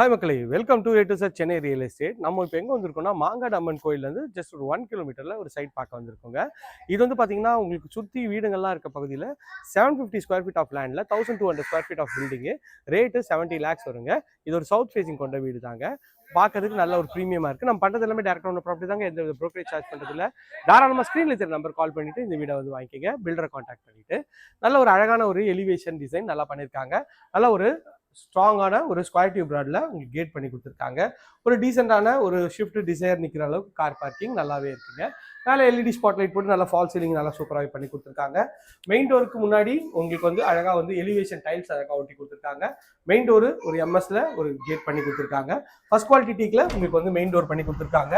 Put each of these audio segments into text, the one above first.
Hi மக்களை welcome to A to sir Chennai real estate நம்ம இப்போ எங்கே வந்திருக்கோம்னா மாங்காடு அம்மன் கோயிலேருந்து ஜஸ்ட் ஒரு ஒன் கிலோமீட்டரில் ஒரு சைட் பார்க்க வந்திருக்கோங்க. இது வந்து பார்த்தீங்கன்னா உங்களுக்கு சுற்றி வீடுங்கள்லாம் இருக்க பகுதியில் seven fifty square feet of லேண்டில் thousand two hundred square feet of building rate seventy lakhs வருங்க. இது ஒரு சவுத் ஃபேஸிங் கொண்ட வீடு தாங்க. பார்க்கறதுக்கு நல்ல ஒரு ப்ரீமியமாக இருக்குது நம்ம பண்ணுறது எல்லாமே டேரக்டாக ஒன்று ப்ராப்பர்ட்டி தாங்க. எந்த ப்ரோக்கரேஜ் சார்ஜ் பண்ணுறதுல தாராளமாக ஸ்க்ரீனில் இருக்கிற நம்பர் கால் பண்ணிவிட்டு இந்த வீடை வந்து வாங்கிக்கங்க. பில்டரை காண்டாக்ட் பண்ணிவிட்டு நல்ல ஒரு அழகான ஒரு எலிவேஷன் டிசைன் நல்லா பண்ணியிருக்காங்க. நல்ல ஒரு ஸ்ட்ராங்கான ஒரு ஸ்கொயர் டியூப் ப்ராடில் உங்களுக்கு கேட் பண்ணி கொடுத்துருக்காங்க. ஒரு டீசெண்டான ஒரு ஷிஃப்ட் டிசையர் நிற்கிற அளவுக்கு கார் பார்க்கிங் நல்லாவே இருக்குங்க. மேலே எல்இடி ஸ்பாட் லைட் போட்டு நல்லா ஃபால் சீலிங் நல்லா சூப்பராகவே பண்ணி கொடுத்துருக்காங்க. மெயின் டோருக்கு முன்னாடி உங்களுக்கு வந்து அழகாக வந்து எலிவேஷன் டைல்ஸ் அழகாக ஒட்டி கொடுத்துருக்காங்க. மெயின் டோரு ஒரு எம்எஸ்ல ஒரு கேட் பண்ணி கொடுத்துருக்காங்க. ஃபர்ஸ்ட் குவாலிட்டி டீக்கில் உங்களுக்கு வந்து மெயின் டோர் பண்ணி கொடுத்துருக்காங்க.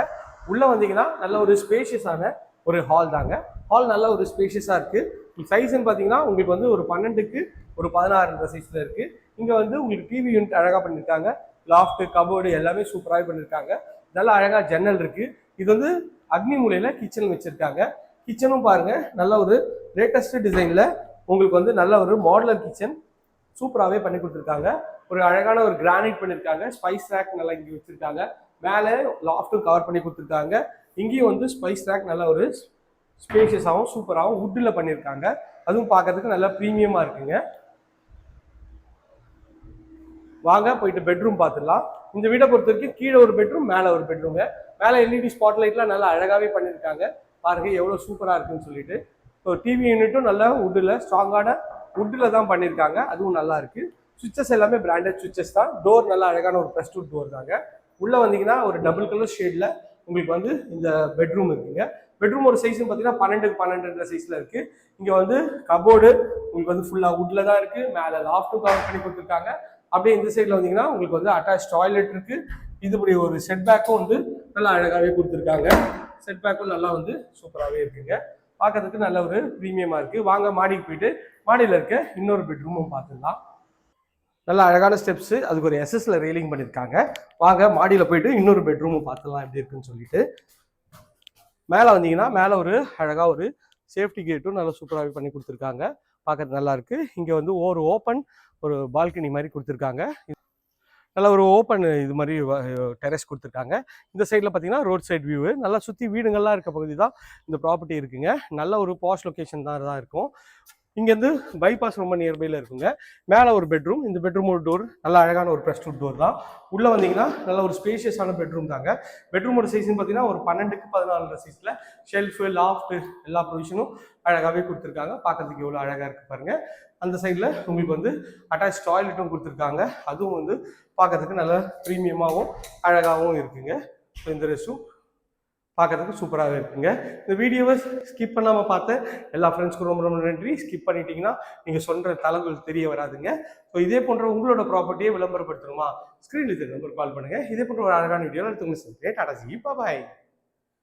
உள்ளே வந்தீங்கன்னா நல்ல ஒரு ஸ்பேஷியஸான ஒரு ஹால் தாங்க. ஹால் நல்ல ஒரு ஸ்பேஷியஸாக இருக்குது சைஸ்ன்னு பார்த்தீங்கன்னா உங்களுக்கு வந்து ஒரு பன்னெண்டுக்கு ஒரு பதினாறுன்ற சைஸில் இருக்குது இங்கே வந்து உங்களுக்கு டிவி யூனிட் அழகாக பண்ணியிருக்காங்க லாஃப்ட்டு கபோர்டு எல்லாமே சூப்பராகவே பண்ணியிருக்காங்க நல்லா அழகாக ஜன்னல் இருக்குது இது வந்து அக்னி மூலையில் கிச்சன் வச்சுருக்காங்க. கிச்சனும் பாருங்கள் நல்ல ஒரு லேட்டஸ்ட் டிசைனில் உங்களுக்கு வந்து நல்ல ஒரு மாடலர் கிச்சன் சூப்பராகவே பண்ணி கொடுத்துருக்காங்க. ஒரு அழகான ஒரு கிரானைட் பண்ணியிருக்காங்க ஸ்பைஸ் ரேக் நல்லா இங்கே வச்சுருக்காங்க. மேலே லாஃப்ட்டும் கவர் பண்ணி கொடுத்துருக்காங்க. இங்கேயும் வந்து ஸ்பைஸ் ரேக் நல்ல ஒரு ஸ்பேஷியஸாகவும் சூப்பராகவும் வுட்டில் பண்ணியிருக்காங்க அதுவும் பார்க்கறதுக்கு நல்லா ப்ரீமியமாக இருக்குங்க. வாங்க போயிட்டு பெட்ரூம் பார்த்துடலாம். இந்த வீடை பொறுத்த வரைக்கும் கீழே ஒரு பெட்ரூம் மேலே ஒரு பெட்ரூங்க மேலே எல்இடி ஸ்பாட்லைட்லாம் நல்லா அழகாகவே பண்ணியிருக்காங்க பாருங்க எவ்வளோ சூப்பராக இருக்குன்னு சொல்லிட்டு. ஸோ டிவி யூனிட்டும் நல்லா வுட்டில் ஸ்ட்ராங்கான வுட்டில் தான் பண்ணியிருக்காங்க அதுவும் நல்லா இருக்கு. சுவிச்சஸ் எல்லாமே பிராண்டட் சுவிச்சஸ் தான். டோர் நல்லா அழகான ஒரு ப்ரெஸ்ட் டோர் தாங்க. உள்ளே வந்தீங்கன்னா ஒரு டபுள் கலர் ஷேடில் உங்களுக்கு வந்து இந்த பெட்ரூம் இருக்குங்க. பெட்ரூம் ஒரு சைஸ்னு பார்த்தீங்கன்னா பன்னெண்டுக்கு பன்னெண்டுன்ற சைஸில் இருக்குது இங்கே வந்து கபோர்டு உங்களுக்கு வந்து ஃபுல்லாக வுட்டில் தான் இருக்குது மேலே லாஃப்ட்டும் கவர் பண்ணி கொடுத்துருக்காங்க. அப்படியே இந்த சைடில் வந்தீங்கன்னா உங்களுக்கு வந்து அட்டாச் டாய்லெட் இருக்கு. இதுபடி ஒரு செட் பேக்கும் வந்து நல்லா அழகாகவே கொடுத்துருக்காங்க. செட் பேக்கும் நல்லா வந்து சூப்பராகவே இருக்குங்க. பார்க்கறதுக்கு நல்ல ஒரு ப்ரீமியமாக இருக்குது வாங்க மாடிக்கு போயிட்டு மாடியில் இருக்க இன்னொரு பெட்ரூமும் பார்த்துடலாம். நல்ல அழகான ஸ்டெப்ஸு அதுக்கு ஒரு எஸ்எஸ்ல ரெயிலிங் பண்ணியிருக்காங்க வாங்க மாடியில் போயிட்டு இன்னொரு பெட்ரூமும் பார்த்துலாம் எப்படி இருக்குன்னு சொல்லிட்டு. மேலே வந்தீங்கன்னா மேலே ஒரு அழகாக ஒரு சேஃப்டி கேட்டும் நல்லா சூப்பராகவே பண்ணி கொடுத்துருக்காங்க. பார்க்கறது நல்லா இருக்கு. இங்கே வந்து ஒரு ஓப்பன் ஒரு பால்கனி மாதிரி கொடுத்துருக்காங்க. நல்ல ஒரு ஓப்பன் இது மாதிரி டெரஸ் கொடுத்துருக்காங்க. இந்த சைடில் பார்த்தீங்கன்னா ரோட் சைடு வியூ நல்லா சுற்றி வீடுங்கள்லாம் இருக்க பகுதி தான் இந்த ப்ராப்பர்ட்டி இருக்குங்க. நல்ல ஒரு பாஷ் லொக்கேஷன் தான் தான் இருக்கும். இங்கேருந்து பைபாஸ் ரொம்ப நியர்பையில் இருக்குங்க. மேலே ஒரு பெட்ரூம் இந்த பெட்ரூம் ஒரு டோர் நல்ல அழகான ஒரு ப்ரெஸ் டூ டோர் தான். உள்ளே வந்தீங்கன்னா நல்ல ஒரு ஸ்பேஷியஸான பெட்ரூம் தாங்க. பெட்ரூமோட சைஸ்னு பார்த்தீங்கன்னா ஒரு பன்னெண்டுக்கு பதினாலு சைஸில் ஷெல்ஃபு லாஃப்ட் எல்லா ப்ரொவிஷனும் அழகாகவே கொடுத்துருக்காங்க. பார்க்கறதுக்கு எவ்வளோ அழகாக இருக்குது பாருங்கள் அந்த சைடில் உங்களுக்கு வந்து அட்டாச் டாய்லெட்டும் கொடுத்துருக்காங்க. அதுவும் வந்து பார்க்கறதுக்கு நல்ல ப்ரீமியமாகவும் அழகாகவும் இருக்குங்க. இந்த ரெஸ்ட்டும் பார்க்குறதுக்கு சூப்பராகவே இருக்குங்க. இந்த வீடியோவை ஸ்கிப் பண்ணாமல் பார்த்து எல்லா ஃப்ரெண்ட்ஸ்க்கும் ரொம்ப ரொம்ப நன்றி. ஸ்கிப் பண்ணிட்டீங்கன்னா நீங்கள் சொல்கிற தகவல் தெரிய வராதுங்க. ஸோ இதே போன்ற உங்களோட ப்ராப்பர்ட்டியை விளம்பரப்படுத்தணுமா? ஸ்க்ரீனில் தெரியும் நம்பர் கால் பண்ணுங்கள் இதே போன்ற ஒரு அழகான வீடியோவில் எடுத்து சார் டாடா சி பாய்